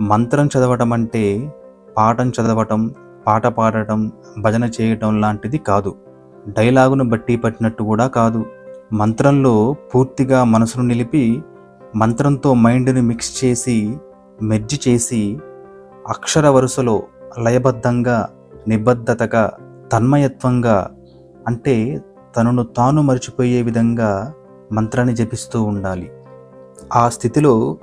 మంత్రం చదవటం అంటే పాఠం చదవటం పాట పాడటం భజన చేయటం లాంటిది కాదు. డైలాగును బట్టి పట్టినట్టు కూడా కాదు. మంత్రంలో పూర్తిగా మనసును నిలిపి మంత్రంతో మైండ్ని మిక్స్ చేసి మెర్జి చేసి అక్షర వరుసలో లయబద్ధంగా నిబద్ధతగా తన్మయత్వంగా అంటే తనను తాను మర్చిపోయే విధంగా మంత్రాన్ని జపిస్తూ ఉండాలి. ఆ స్థితిలో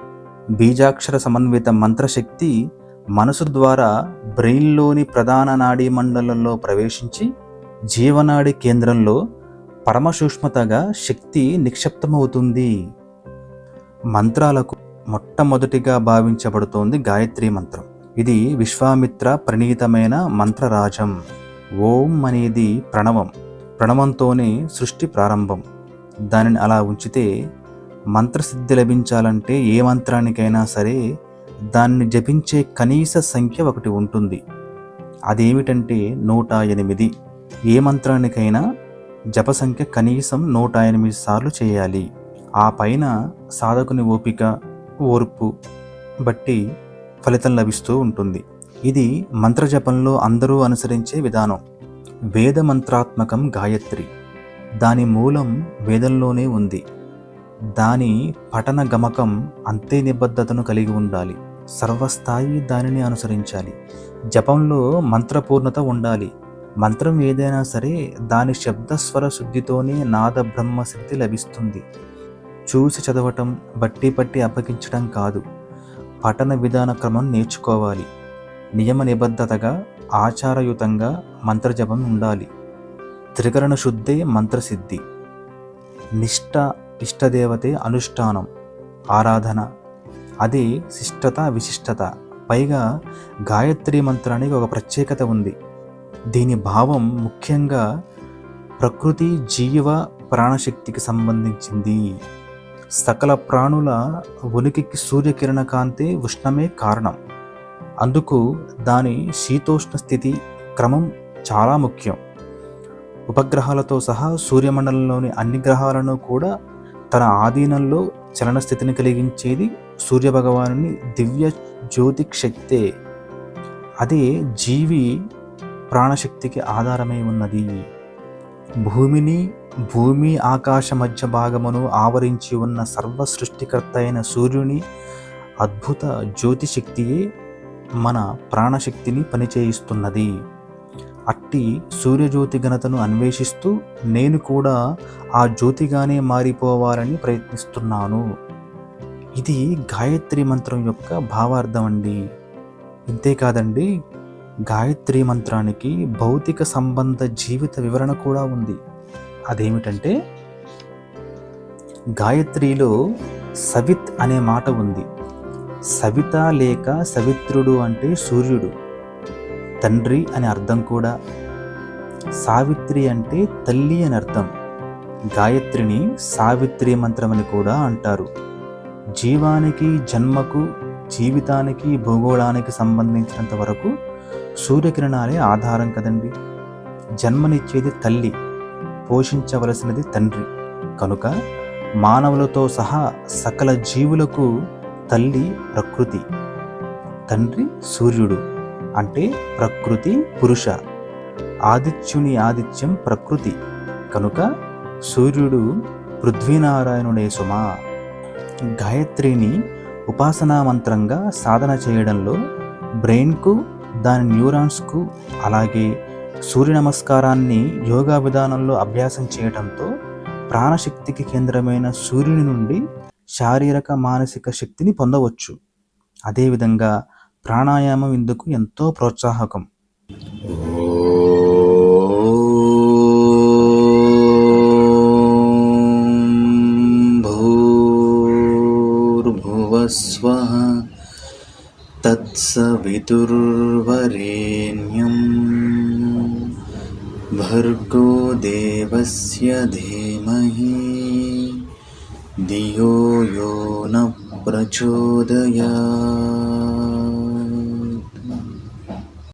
బీజాక్షర సమన్విత మంత్రశక్తి మనసు ద్వారా బ్రెయిన్లోని ప్రధాన నాడీ మండలంలో ప్రవేశించి జీవనాడి కేంద్రంలో పరమసూక్ష్మతగా శక్తి నిక్షిప్తమవుతుంది. మంత్రాలకు మొట్టమొదటిగా భావించబడుతోంది గాయత్రి మంత్రం. ఇది విశ్వామిత్ర ప్రణీతమైన మంత్రరాజం. ఓం అనేది ప్రణవం. ప్రణవంతోనే సృష్టి ప్రారంభం. దానిని అలా ఉంచితే మంత్రసిద్ధి లభించాలంటే ఏ మంత్రానికైనా సరే దాన్ని జపించే కనీస సంఖ్య ఒకటి ఉంటుంది. అదేమిటంటే నూట ఎనిమిది. ఏ మంత్రానికైనా జప సంఖ్య కనీసం నూట ఎనిమిది సార్లు చేయాలి. ఆ పైన సాధకుని ఓపిక ఓర్పు బట్టి ఫలితం లభిస్తూ ఉంటుంది. ఇది మంత్రజపంలో అందరూ అనుసరించే విధానం. వేద మంత్రాత్మకం గాయత్రి. దాని మూలం వేదంలోనే ఉంది. దాని పఠన గమకం అంతే నిబద్ధతను కలిగి ఉండాలి. సర్వస్థాయి దానిని అనుసరించాలి. జపంలో మంత్రపూర్ణత ఉండాలి. మంత్రం ఏదైనా సరే దాని శబ్దస్వర శుద్ధితోనే నాద బ్రహ్మ లభిస్తుంది. చూసి చదవటం బట్టి పట్టి అప్పగించడం కాదు. పఠన విధాన క్రమం నేర్చుకోవాలి. నియమ నిబద్ధతగా ఆచారయుతంగా మంత్రజపం ఉండాలి. త్రికరణ శుద్ధే మంత్రసిద్ధి. నిష్ట ఇష్టదేవతే అనుష్ఠానం ఆరాధన. అదే శిష్టత విశిష్టత. పైగా గాయత్రి మంత్రానికి ఒక ప్రత్యేకత ఉంది. దీని భావం ముఖ్యంగా ప్రకృతి జీవ ప్రాణశక్తికి సంబంధించింది. సకల ప్రాణుల ఉనికికి సూర్యకిరణ కాంతి ఉష్ణమే కారణం. అందుకు దాని శీతోష్ణ స్థితి క్రమం చాలా ముఖ్యం. ఉపగ్రహాలతో సహా సూర్యమండలంలోని అన్ని గ్రహాలను కూడా తన ఆధీనంలో చలన స్థితిని కలిగించేది సూర్యభగవాను దివ్య జ్యోతిక్ శక్తే. అదే జీవి ప్రాణశక్తికి ఆధారమై ఉన్నది. భూమిని భూమి ఆకాశ మధ్య భాగమును ఆవరించి ఉన్న సర్వ సృష్టికర్త అయిన సూర్యుని అద్భుత జ్యోతిశక్తియే మన ప్రాణశక్తిని పనిచేయిస్తున్నది. అట్టి సూర్యజ్యోతి ఘనతను అన్వేషిస్తూ నేను కూడా ఆ జ్యోతిగానే మారిపోవాలని ప్రయత్నిస్తున్నాను. ఇది గాయత్రి మంత్రం యొక్క భావార్థం అండి. ఇంతేకాదండి గాయత్రి మంత్రానికి భౌతిక సంబంధ జీవిత వివరణ కూడా ఉంది. అదేమిటంటే గాయత్రిలో సవిత్ అనే మాట ఉంది. సవిత లేక సవిత్రుడు అంటే సూర్యుడు. తండ్రి అనే అర్థం కూడా సావిత్రి అంటే తల్లి అని అర్థం. గాయత్రిని సావిత్రి మంత్రం అని కూడా అంటారు. జీవానికి జన్మకు జీవితానికి భూగోళానికి సంబంధించినంత వరకు సూర్యకిరణాలే ఆధారం కదండి. జన్మనిచ్చేది తల్లి పోషించవలసినది తండ్రి. కనుక మానవులతో సహా సకల జీవులకు తల్లి ప్రకృతి. తండ్రి సూర్యుడు. అంటే ప్రకృతి పురుష. ఆదిత్యుని ఆదిత్యం ప్రకృతి. కనుక సూర్యుడు పృథ్వీనారాయణుడే సుమా. గాయత్రిని ఉపాసనా మంత్రంగా సాధన చేయడంలో బ్రెయిన్కు దాని న్యూరాన్స్కు అలాగే సూర్య నమస్కారాన్ని యోగా విధానంలో అభ్యాసం చేయడంతో ప్రాణశక్తికి కేంద్రమైన సూర్యుని నుండి శారీరక మానసిక శక్తిని పొందవచ్చు. అదేవిధంగా ప్రాణాయామం ఇందుకు ఎంతో ప్రోత్సాహకం. స్వ తత్సవితుర్వరేణ్యం భర్గో దేవస్య ధీమహి ధియో యో న ప్రచోదయా